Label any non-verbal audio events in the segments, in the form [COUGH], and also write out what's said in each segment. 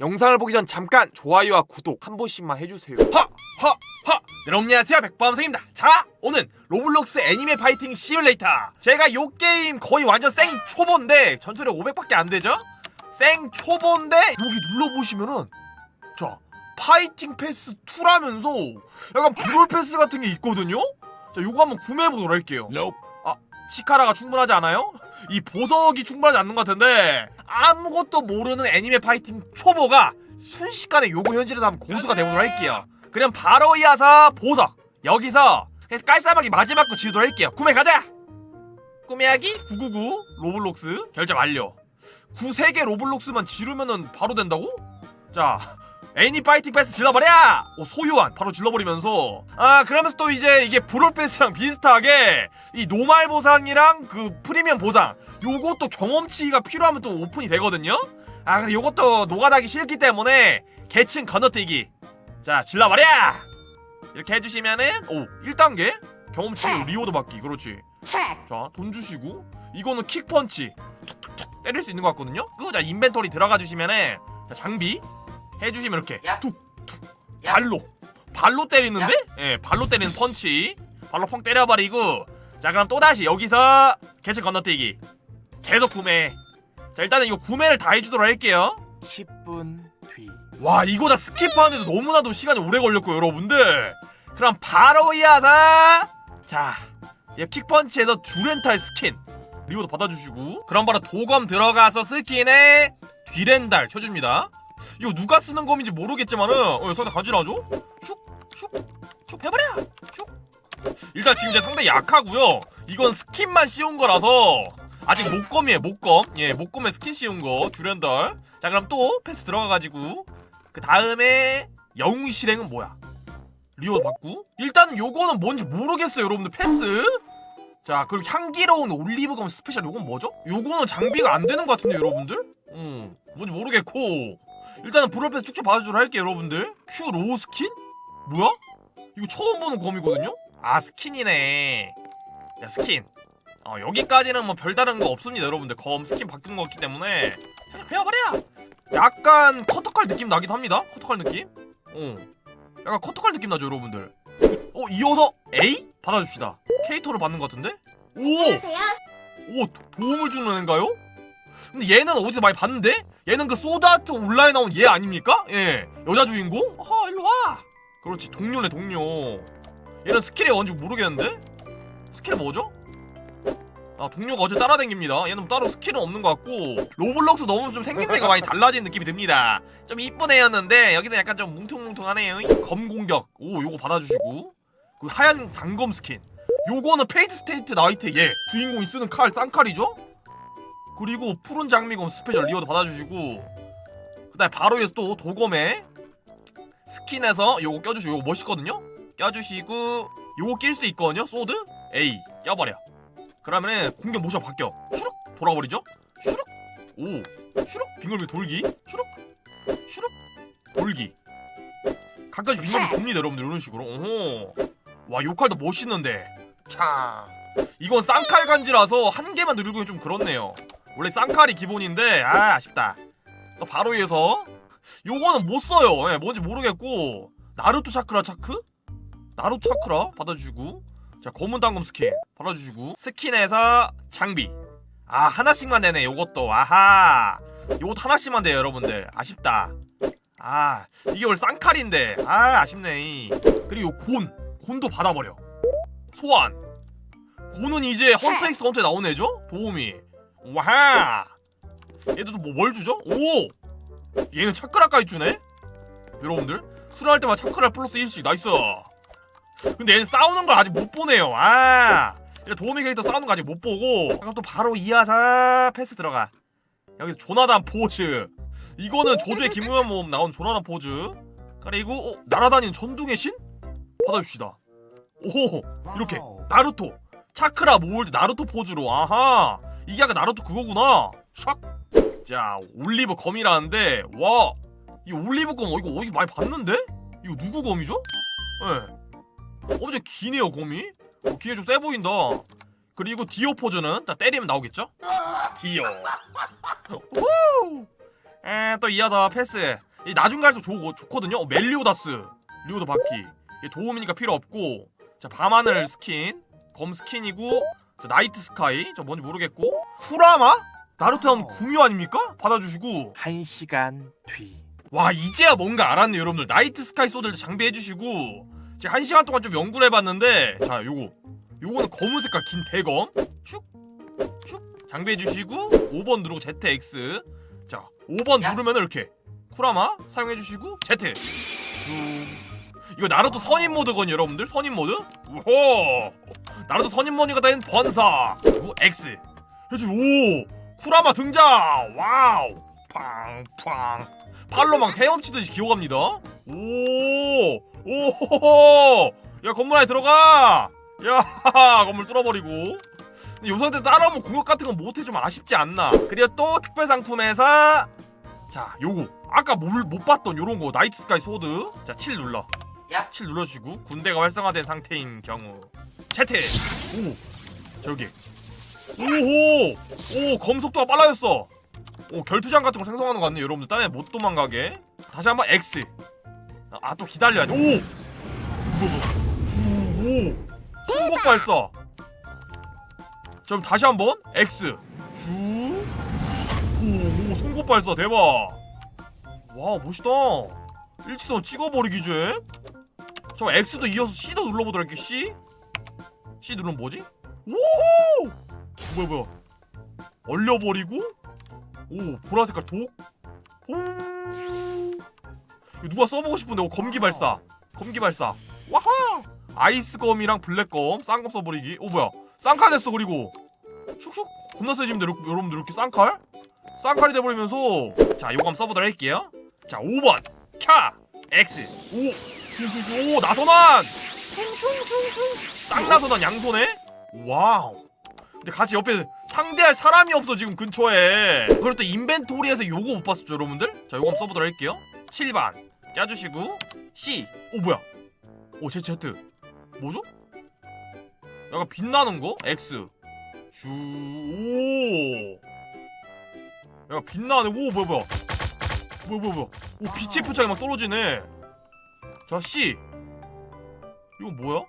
영상을 보기 전 잠깐 좋아요와 구독 한 번씩만 해주세요. 하! 하! 하! 여러분 안녕하세요 백범성입니다. 자 오늘 로블록스 애니메 파이팅 시뮬레이터 제가 요 게임 거의 완전 생 초보인데 전투력 500밖에 안 되죠? 생 초보인데 여기 눌러보시면은 자 파이팅 패스 2라면서 약간 브롤 패스 같은 게 있거든요? 자 요거 한번 구매해보도록 할게요. 아 치카라가 충분하지 않아요? 이 보석이 충분하지 않는 것 같은데 아무것도 모르는 애니메 파이팅 초보가 순식간에 요거 현질에서 한번 고수가 돼보도록 할게요. 그럼 바로 이어서 보석. 여기서 깔쌈하게 마지막 거 지우도록 할게요. 구매 가자! 구매하기 999 로블록스 결제 완료. 9 3개 로블록스만 지르면은 바로 된다고? 자 애니 파이팅 패스 질러버려! 오, 소유한! 바로 질러버리면서. 아 그러면서 또 이제 이게 브롤 패스랑 비슷하게 이 노말 보상이랑 그 프리미엄 보상 요것도 경험치가 필요하면 또 오픈이 되거든요? 아 근데 요것도 노가다기 싫기 때문에 계층 건너뛰기. 자 질러버려! 이렇게 해주시면은 오 1단계? 경험치 리오드 받기. 그렇지. 자돈 주시고. 이거는 킥펀치. 툭툭툭 때릴 수 있는 것 같거든요? 그자. 인벤토리 들어가 주시면은 자 장비 해주시면 이렇게 야. 툭툭. 발로. 발로 때리는데? 예 발로 때리는 펀치. 발로 펑 때려버리고. 자 그럼 또다시 여기서 개체 건너뛰기. 계속 구매. 자 일단은 이거 구매를 다 해주도록 할게요. 10분 뒤. 와 이거 다 스킵하는데도 너무나도 시간이 오래 걸렸고 여러분들. 그럼 바로 이어서 자이 킥펀치에서 주렌탈 스킨. 리오도 받아주시고. 그럼 바로 도검 들어가서 스킨에 뒤렌달 켜줍니다 이거 누가 쓰는 검인지 모르겠지만은 어, 상대 간지나죠? 슉슉슉 해버려! 슉! 일단 지금 제 상대 약하고요. 이건 스킨만 씌운 거라서 아직 목검이에요 목검. 예 목검에 스킨 씌운 거 주렌달. 자 그럼 또 패스 들어가가지고. 그 다음에 영웅 실행은 뭐야? 리오 받고. 일단은 요거는 뭔지 모르겠어요 여러분들. 패스. 자 그리고 향기로운 올리브검 스페셜 요건 뭐죠? 요거는 장비가 안 되는 것 같은데 여러분들? 음 뭔지 모르겠고 일단은 브롤 패스 쭉쭉 받아주도록 할게요 여러분들 큐 로우 스킨? 뭐야? 이거 처음 보는 검이거든요? 아 스킨이네 야 스킨 어 여기까지는 뭐 별다른 거 없습니다 여러분들 검 스킨 바뀐 거 같기 때문에 살짝 베어버려 약간 커터칼 느낌 나기도 합니다 커터칼 느낌 어 약간 커터칼 느낌 나죠 여러분들 어 이어서 A? 받아줍시다 케이터를 받는 것 같은데? 오! 오 도움을 주는 애인가요? 근데 얘는 어디서 많이 봤는데? 얘는 그 소드아트 온라인 나온 얘 아닙니까? 예. 여자 주인공? 아 일로 와! 그렇지. 동료네 동료. 얘는 스킬이 뭔지 모르겠는데? 스킬 뭐죠? 아 동료가 어제 따라다닙니다. 얘는 뭐 따로 스킬은 없는 것 같고 로블록스 너무 좀 생김새가 많이 달라진 느낌이 듭니다. 좀 이쁜 애였는데 여기서 약간 좀 뭉퉁뭉퉁하네요. 검 공격. 오 요거 받아주시고. 그 하얀 단검 스킨. 요거는 페이트 스테이트 나이트 얘. 주인공이 쓰는 칼 쌍칼이죠? 그리고 푸른 장미검 스페셜 리오도 받아주시고 그 다음에 바로 이어서 또 도검에 스킨에서 요거 껴주시고 요거 멋있거든요? 껴주시고 요거 낄 수 있거든요? 소드? A 껴버려. 그러면은 공격 모션 바뀌어. 슈룩 돌아버리죠? 슈룩 오 슈룩 빙글빙글 돌기? 슈룩 슈룩 돌기. 가끔씩 빙글빙글 돕니다 여러분들 이런 식으로. 오호. 와요 칼도 멋있는데. 참. 이건 쌍칼 간지라서 한 개만 누르기는 좀 그렇네요 원래 쌍칼이 기본인데 아 아쉽다. 또 바로 위에서 요거는 못 써요. 예, 뭔지 모르겠고. 나루토 차크라 차크? 나루토 차크라? 받아주시고. 자 검은 당금 스킨 받아주시고. 스킨에서 장비. 아 하나씩만 되네 요것도. 아하. 요것 하나씩만 돼요 여러분들. 아쉽다. 아 이게 원래 쌍칼인데. 아 아쉽네 그리고 곤. 곤도 받아버려. 소환. 곤은 이제 헌터 엑스 헌터에 나온 애죠? 도움이 와하! 얘도 뭐 뭘 주죠? 오! 얘는 차크라까지 주네? 여러분들 수련할 때마다 차크라 플러스 1씩. 나이스! 근데 얘는 싸우는 걸 아직 못 보네요. 아! 얘 도움이 캐릭터 싸우는 거 아직 못 보고. 그럼 또 바로 이어서 패스 들어가. 여기서 조나단 포즈. 이거는 조조의 김우현 모험 나온 조나단 포즈. 그리고 어, 날아다니는 전둥의 신? 받아줍시다. 오 이렇게. 나루토. 차크라 모을 때 나루토 포즈로. 아하 이게 아까 나루토 그거구나. 샥 자 올리브 검이라는데 와이 올리브 검 어, 이거 어디 많이 봤는데? 이거 누구 검이죠? 예. 엄청 기네요 검이. 어, 기회 좀세 보인다. 그리고 디오 포즈는 딱 때리면 나오겠죠? 디오. [LAUGHS] 우! 에, 또 이어서 패스. 이 나중 갈수록 좋, 좋거든요. 어, 멜리오다스. 리오드 바퀴. 도움이니까 필요 없고. 자 밤하늘 스킨. 검 스킨이고 자, 나이트 스카이 저 뭔지 모르겠고. 쿠라마? 나루토 형 구미호 아닙니까? 받아주시고. 한 시간 뒤. 와 이제야 뭔가 알았네 여러분들. 나이트 스카이 소드를 장비해주시고. 제가 한 시간 동안 좀 연구를 해봤는데. 자 요거. 요거는 검은 색깔 긴 대검. 쭉쭉 장비해주시고. 5번 누르고 ZX 자 5번 누르면 이렇게 쿠라마 사용해주시고 Z. 쭉. 이거 나루토 선임 모드거든요 여러분들. 선임 모드. 우호 나루토 선임 모드가 된 번사 그리고 X 그렇지 오 쿠라마 등장 와우 팡팡 팔로망 헤엄치듯이 기어갑니다. 오, 오, 야 건물 안에 들어가. 야 [LAUGHS] 건물 뚫어버리고. 요 상태 따라오면 공격 같은 건 못해 좀 아쉽지 않나. 그리고 또 특별 상품에서 자 요거 아까 못, 못 봤던 요런 거 나이트 스카이 소드. 자 7 눌러. 야. 7 눌러주고 군대가 활성화된 상태인 경우 채트. 오 저기. 오호! 오 검속도가 빨라졌어. 오 결투장 같은 거 생성하는 거 같네 여러분들. 딴에 못 도망가게. 다시 한번 X. 아 또 기다려야지 오! 오! 송곳 발사. 자 그럼 다시 한번 X. 쭉 오, 오 송곳 발사. 대박. 와 멋있다. 일치도 찍어버리기 제 잠깐 X도 이어서 C도 눌러보도록 할게 C C 누르면 뭐지? 오! 뭐야 뭐야? 얼려버리고? 오 보라 색깔 독? 오. 이거 누가 써보고 싶은데 오 검기 발사. 검기 발사. 와하! 아이스 검이랑 블랙 검 쌍검 써버리기. 오 뭐야? 쌍칼 됐어 그리고. 슉슉. 겁나 세지는데 여러- 여러분들 이렇게 쌍칼? 쌍칼이 돼버리면서. 자 한번 써보도록 할게요. 자 5번. 캬! X. 오! 오 나선환 쌍나선환 양손에? 와우. 근데 같이 옆에 상대할 사람이 없어 지금 근처에. 그리고 또 인벤토리에서 요거 못 봤었죠 여러분들? 자 요거 한번 써보도록 할게요. 7번 껴주시고 C. 오 뭐야? 오 Z Z. 뭐죠? 약간 빛나는 거? X. 슈오. 약간 빛나는 오 뭐야 뭐야? 뭐야 뭐야 뭐야? 오 빛의 표창이 막 떨어지네. 자 C 이건 뭐야?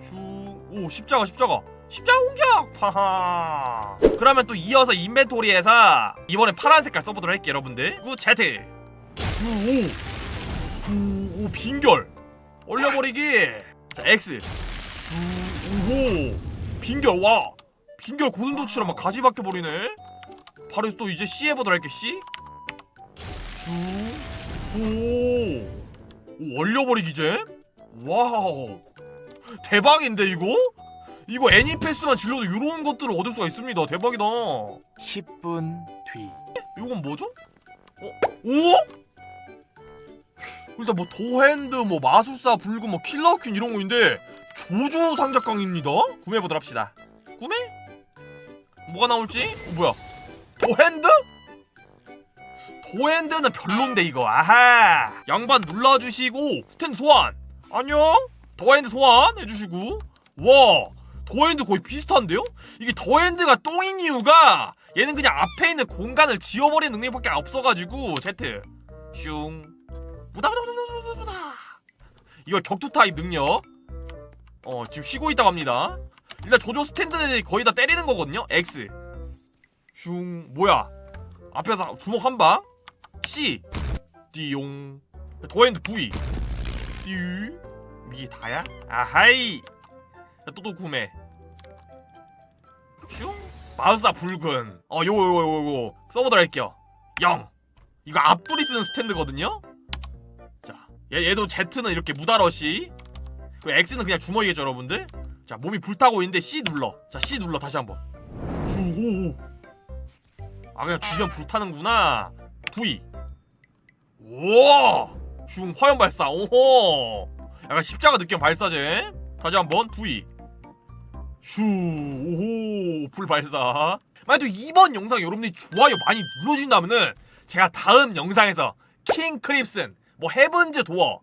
슈오 십자가 십자가. 십자가 공격! 파하. 그러면 또 이어서 인벤토리에서 이번엔 파란 색깔 써보도록 할게요 여러분들. 구 Z. 오, 오, 오 빈결. 얼려버리기. 자 X. 오호 빈결 와. 빈결 고슴도치처럼 막 가지 박혀버리네. 바로 또 이제 C 해보도록 할게 C. 슈오. 오, 얼려버리기 잼 와우 대박인데 이거? 이거 애니패스만 질러도 이런 것들을 얻을 수가 있습니다. 대박이다. 10분 뒤. 이건 뭐죠? 어? 오? 일단 뭐 도핸드, 뭐 마술사, 불금, 뭐 킬러퀸 이런 거인데 조조 상작강입니다. 구매해보도록 합시다. 구매? 뭐가 나올지? 어, 뭐야? 도핸드? 도핸드는 별론데 이거. 아하. 양반 눌러주시고 스탠드 소환. 안녕. 더핸드 소환 해주시고. 와. 더핸드 거의 비슷한데요? 이게 더핸드가 똥인 이유가 얘는 그냥 앞에 있는 공간을 지워버리는 능력밖에 없어가지고 Z. 슝. 무다무다무다무다무다 이거 격투 타입 능력. 어 지금 쉬고 있다고 합니다. 일단 조조 스탠드들이 거의 다 때리는 거거든요 X. 슝 뭐야? 앞에서 주먹 한방. C. 띠용. 더핸드 V 띠 이게 다야? 아하이! 또또 구매. 슝! 마우스가 붉은. 어 요거 요거 요거 요거. 써보도록 할게요. 0 이거 앞불이 쓰는 스탠드거든요? 자 얘, 얘도 Z는 이렇게 무다러시. 그리고 X는 그냥 주먹이겠죠 여러분들? 자 몸이 불타고 있는데 C 눌러. 자 C 눌러 다시 한번. 슈오아 그냥 주변 불타는구나. V 우 와슝 화염 발사. 오호. 약간 십자가 느낌 발사제. 다시 한번 V 슈. 오호. 불 발사. 만약 또 이번 영상 여러분들이 좋아요 많이 눌러주신다면은 제가 다음 영상에서 킹 크립슨 뭐 헤븐즈 도어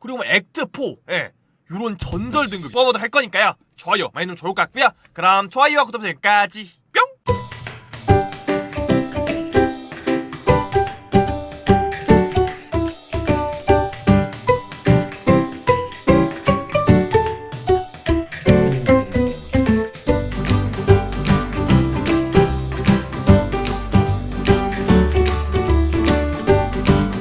그리고 뭐 액트 4 예. 요런 전설 등급 뽑아보도록 할 거니까요. 좋아요 많이 누르면 좋을 것 같고요. 그럼 좋아요와 구독 여기까지